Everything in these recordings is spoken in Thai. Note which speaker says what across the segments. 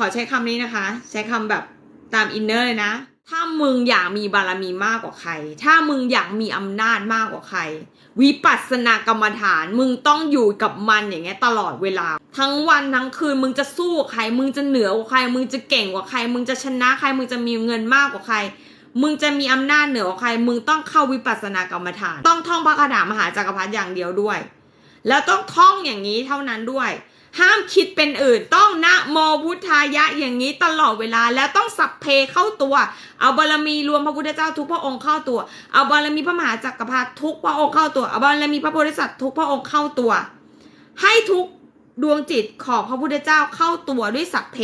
Speaker 1: ขอใช้คำนี้นะคะ ใช้คำแบบตามอินเนอร์เลยนะ ถ้ามึงอยากมีบารมีมากกว่าใคร ถ้ามึงอยากมีอำนาจมากกว่าใคร วิปัสสนากรรมฐาน มึงต้องอยู่กับมันอย่างเงี้ยตลอดเวลา ทั้งวันทั้งคืนมึงจะสู้กับใคร มึงจะเหนือกว่าใคร มึงจะเก่งกว่าใคร มึงจะชนะใคร มึงจะมีเงินมากกว่าใคร มึงจะมีอำนาจเหนือกว่าใคร มึงต้องเข้าวิปัสสนากรรมฐาน ต้องท่องพระคาถามหาจักรพรรดิอย่างเดียวด้วย แล้วต้องท่องอย่างนี้เท่านั้นด้วย ห้ามคิดเป็นอื่น ต้องนะโมพุทธายะอย่างนี้ตลอดเวลาแล้วต้องสัพเพเข้าตัว เอาบารมีรวมพระพุทธเจ้าทุกพระองค์เข้าตัว เอาบารมีพระมหาจักรพรรดิทุกพระองค์เข้าตัวเอาบารมีพระโพธิสัตว์ทุกพระองค์เข้าตัว ให้ทุกดวงจิตของพระพุทธเจ้าเข้าตัวด้วยสัพเพ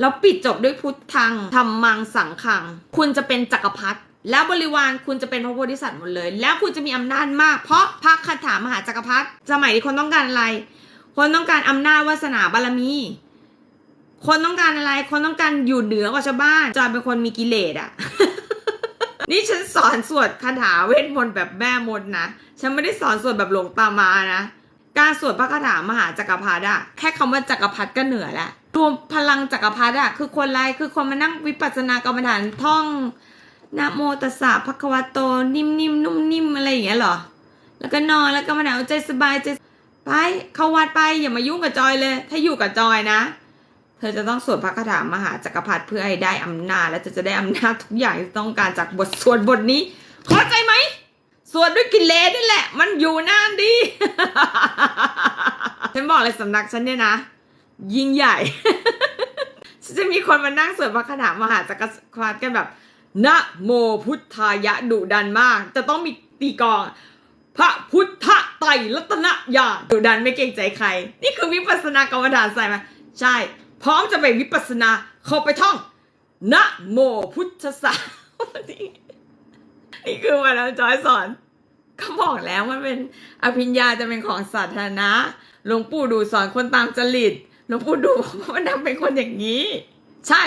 Speaker 1: แล้วปิดจบด้วยพุทธังธรรมังสังขัง คุณจะเป็นจักรพรรดิแล้วบริวารคุณจะเป็นพระโพธิสัตว์หมดเลย แล้วคุณจะมีอำนาจมาก เพราะพระคาถามหาจักรพรรดิสมัยที่คนต้องการอะไร คนต้องการอำนาจวาสนาบารมี คนต้องการอะไร คนต้องการอยู่เหนือกว่าชาวบ้าน จอยเป็นคนมีกิเลสอะนี่ฉันสอนสวดคาถาเวทมนต์แบบแม่มดนะ ฉันไม่ได้สอนสวดแบบหลวงตามานะ การสวดพระคาถามหาจักรพรรดิอะแค่คำว่าจักรพรรดิก็เหนือแล้วรวมพลังจักรพรรดิอะคือคนไรคือคนมานั่งวิปัสสนากรรมฐานท่องนะโมตัสสะภะคะวะโตนิ่มๆนุ่มนิ่มอะไรอย่างเงี้ยหรอ แล้วก็นอนแล้วก็มาหนาวใจสบายใจ ไปเข้าวัดไปอย่ามายุ่งกับจอยเลย ถ้าอยู่กับจอยนะ เธอจะต้องสวดพระคาถามหาจักรพรรดิเพื่อให้ได้อำนาจและจะจะได้อำนาจทุกอย่างที่ต้องการจากบทสวดบทนี้ เข้าใจไหมสวดด้วยกิเลสนี่แหละ มันอยู่นานดีฉันบอกเลยสำนักฉันเนี่ยนะ ยิ่งใหญ่ฉันจะมีคนมานั่งสวดพระคาถามหาจักรพรรดิกันแบบนะโมพุทธายะดุดันมาก จะต้องมีตีกอง พระพุทธไตรรัตนญาณดุดันไม่เกรงใจใคร นี่คือวิปัสสนากรรมฐานใส่มาใช่ พร้อมจะไปวิปัสสนาเข้าไปท่องนะโมพุทธสานี่นี่คือวันอาจารย์สอนก็บอกแล้วมันเป็นอภิญญาจะเป็นของสาธารณะหลวงปู่ดูสอนคนตามจริตหลวงปู่ดูมันทำเป็นคนอย่างนี้ ใช่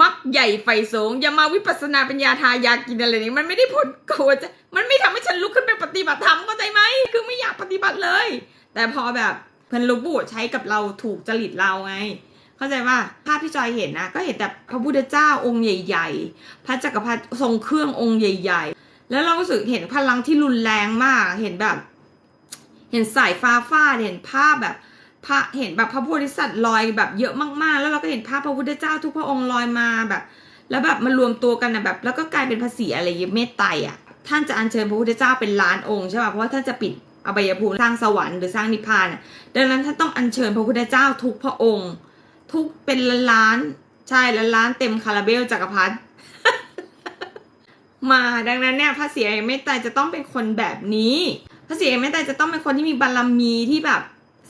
Speaker 1: มักใหญ่ไฟสูง อย่ามาวิปัสนาปัญญาทายากินอะไรนี้มันไม่ได้ผลกลัวจะมันไม่ทำให้ฉันลุกขึ้นไปปฏิบัติธรรมเข้าใจไหมคือไม่อยากปฏิบัติเลย แต่พอแบบเพันลูกปู่ใช้กับเราถูกจริตเราไง เข้าใจว่าภาพที่จอยเห็นนะ ก็เห็นแต่พระพุทธเจ้าองค์ใหญ่ ๆ พระจักรพรรดิทรงเครื่ององค์ใหญ่ ๆ แล้วเรารู้สึกเห็นพลังที่รุนแรงมากเห็นแบบ เห็นสายฟ้าฟาดเห็นภาพแบบ พระเห็นแบบพระโพธิสัตว์ลอยแบบเยอะมากๆ แล้วเราก็เห็นภาพพระพุทธเจ้าทุกพระองค์ลอยมาแบบ แล้วแบบมารวมตัวกันนะแบบ แล้วก็กลายเป็นภาษีอะไรเยเมตไตรอะท่านจะอัญเชิญพระพุทธเจ้าเป็นล้านองค์ใช่ป่ะเพราะว่าท่านจะปิดอบายภูมิสร้างสวรรค์หรือสร้างนิพพานดังนั้นท่านต้องอัญเชิญพระพุทธเจ้าทุกพระองค์ ทุกเป็นล้านใช่ล้านล้านเต็มคาราเบลจักรพรรดิมาดังนั้นเนี่ยพระศรียเมตไตรจะต้องเป็นคนแบบนี้ พระศรียเมตไตรจะต้องเป็นคนที่มีบารมีที่แบบ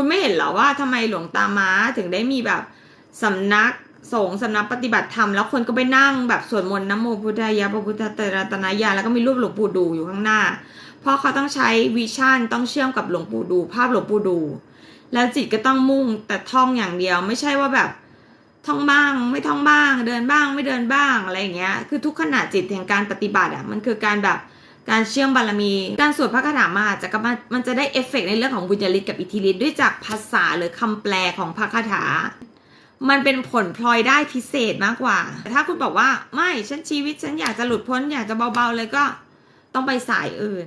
Speaker 1: คุณไม่เห็นเหรอว่าทำไมหลวงตามาถึงได้มีแบบสำนักสงฆ์สำนักปฏิบัติธรรมแล้วคนก็ไปนั่งแบบสวดมนต์นะโมพุทธายะพระพุทธเตระตนายาแล้วก็มีรูปหลวงปู่ดูอยู่ข้างหน้า เพราะเขาต้องใช้วิชั่นต้องเชื่อมกับหลวงปู่ดู ภาพหลวงปู่ดู แล้วจิตก็ต้องมุ่งแต่ท่องอย่างเดียวไม่ใช่ว่าแบบท่องบ้างไม่ท่องบ้าง เดินบ้างไม่เดินบ้างอะไรอย่างเงี้ยคือทุกขณะจิตแห่งการปฏิบัติอะมันคือการแบบ การเชื่อมบารมี การสวดพระคาถามาจะกรพรรดิมันจะได้เอฟเฟกต์ในเรื่องของบุญญาลิศกับอิทธิฤทธิ์ด้วยจากภาษาหรือคำแปลของพระคาถา มันเป็นผลพลอยได้พิเศษมากกว่าแต่ถ้าคุณบอกว่าไม่ฉันชีวิตฉันอยากจะหลุดพ้นอยากจะเบาๆเลยก็ต้องไปสายอื่น